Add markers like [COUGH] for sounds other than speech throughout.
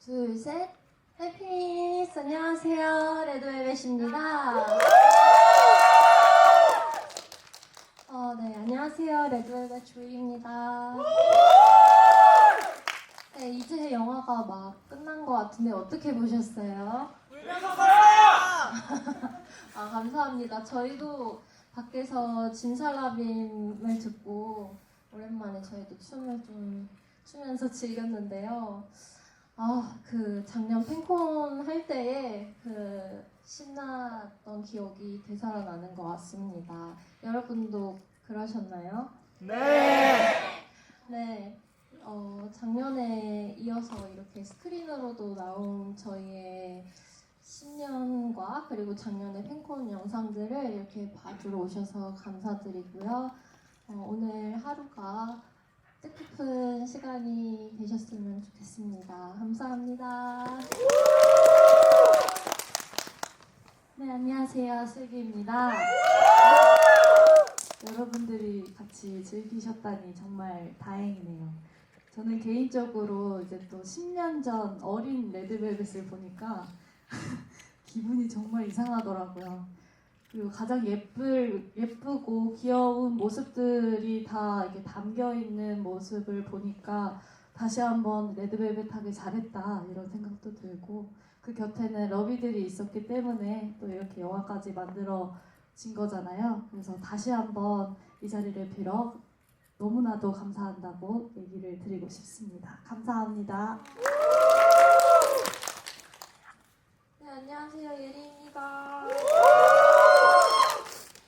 네, 둘, 셋. 해피니스 안녕하세요. 레드벨벳입니다. 어, 네, 안녕하세요. 레드벨벳 조이입니다. 네, 이제 영화가 막 끝난 것 같은데 어떻게 보셨어요? 아, 감사합니다. 저희도 밖에서 진살라빔을 듣고 오랜만에 저희도 춤을 좀 추면서 즐겼는데요. 아, 그 작년 팬콘 할 때에 그 신났던 기억이 되살아나는 것 같습니다. 여러분도 그러셨나요? 네. 네. 어, 작년에 이어서 이렇게 스크린으로도 나온 저희의 10년과 그리고 작년의 팬콘 영상들을 이렇게 봐주러 오셔서 감사드리고요. 어, 오늘 하루가 뜻깊은 시간이 되셨으면 좋겠습니다. 감사합니다. 네, 안녕하세요. 슬기입니다. 여러분들이 같이 즐기셨다니 정말 다행이네요. 저는 개인적으로 이제 또 10년 전 어린 레드벨벳을 보니까 [LAUGHS] 기분이 정말 이상하더라고요. 그리고 가장 예쁠, 예쁘고 귀여운 모습들이 다 이렇게 담겨 있는 모습을 보니까 다시 한번 레드벨벳 하길 잘했다 이런 생각도 들고 그 곁에는 러비들이 있었기 때문에 또 이렇게 영화까지 만들어진 거잖아요. 그래서 다시 한번 이 자리를 빌어 너무나도 감사한다고 얘기를 드리고 싶습니다. 감사합니다. 네, 안녕하세요. 예리입니다.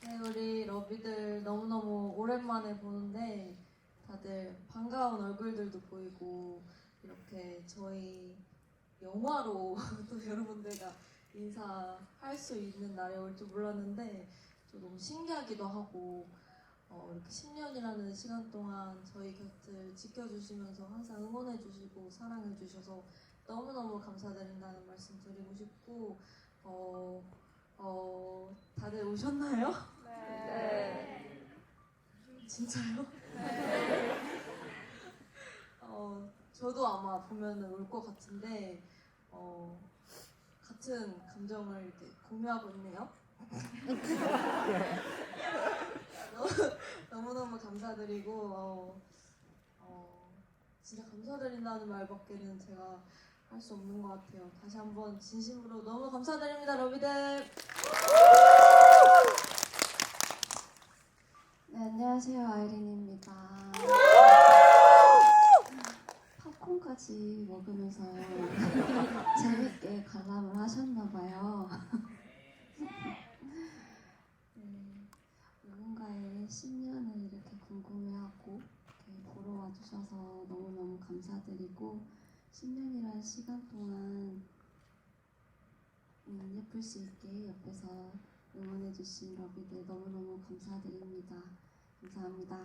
네, 우리 러비들 너무너무 오랜만에 보는데 다들 반가운 얼굴들도 보이고 이렇게 저희 영화로 [LAUGHS] 또 여러분들과 인사할 수 있는 날이 올 줄 몰랐는데 또 너무 신기하기도 하고 어, 이렇게 10년이라는 시간 동안 저희 곁을 지켜주시면서 항상 응원해주시고 사랑해주셔서 너무너무 감사드린다는 말씀 드리고 싶고 어, 어, 다들 오셨나요? 네. 진짜요? [LAUGHS] 어, 저도 아마 보면은 올것 같은데 어, 같은 감정을 이렇게 공유하고 있네요. [LAUGHS] 너무 너무 감사드리고 어, 어, 진짜 감사드린다는 말밖에는 제가 할 수 없는 것 같아요. 다시 한번 진심으로 너무 감사드립니다, 러비들. [LAUGHS] 네, 안녕하세요, 아이린입니다. 팝콘까지 먹으면서 [LAUGHS] 재밌게 관람을 하셨나봐요. 네, 누군가의 10년을 이렇게 궁금해하고 이렇게 보러 와주셔서 너무너무 감사드리고 10년이라는 시간 동안 음, 예쁠 수 있게 옆에서 응원해주신 러비들 너무너무 감사드립니다. 감사합니다.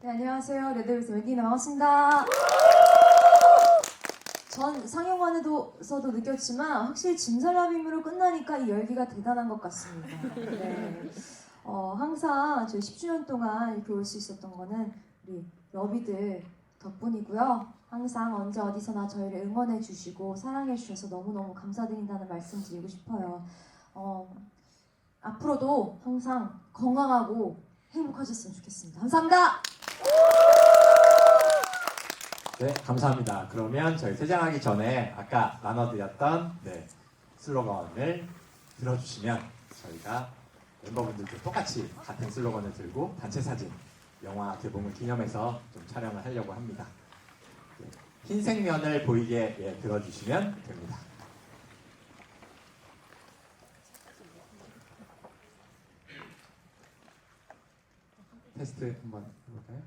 네, 안녕하세요. 레드벨벳 웬디 나왔습니다. 전 상영관에서도 느꼈지만 확실히 진살라빔으로 끝나니까 이 열기가 대단한 것 같습니다. 네. 어, 항상 저희 10주년 동안 이렇게 올 수 있었던 거는 우리 러비들 덕분이고요. 항상 언제 어디서나 저희를 응원해 주시고 사랑해 주셔서 너무너무 감사드린다는 말씀 드리고 싶어요. 어, 앞으로도 항상 건강하고 행복하셨으면 좋겠습니다. 감사합니다. 네, 감사합니다. 그러면 저희 퇴장하기 전에 아까 나눠드렸던 네, 슬로건을 들어주시면 저희가 멤버분들도 똑같이 같은 슬로건을 들고 단체 사진, 영화 개봉을 기념해서 좀 촬영을 하려고 합니다. 네, 흰색 면을 보이게 예, 들어주시면 됩니다. 테스트 한번 해볼까요?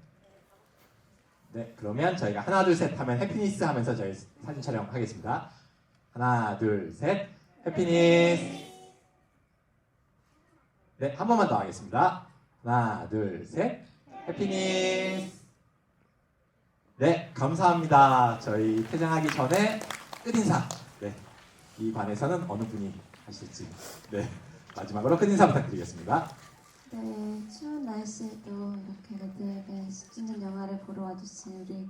네, 그러면 저희가 하나 둘 셋 하면 해피니스 하면서 저희 사진 촬영하겠습니다. 하나 둘 셋, 해피니스. 네, 한 번만 더 하겠습니다. 하나 둘 셋, 해피니스. 네, 감사합니다. 저희 퇴장하기 전에 끝인사. 네, 이 반에서는 어느 분이 하실지. 네, 마지막으로 끝인사 부탁드리겠습니다. 네, 추운 날씨에도 이렇게 레드벨벳 10주년 영화를 보러 와주신 우리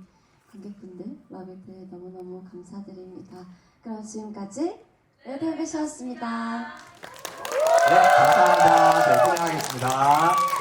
관객분들, 러비들 너무너무 감사드립니다. 그럼 지금까지 레드벨벳이었습니다. 네, 감사합니다. 저희 퇴장하겠습니다.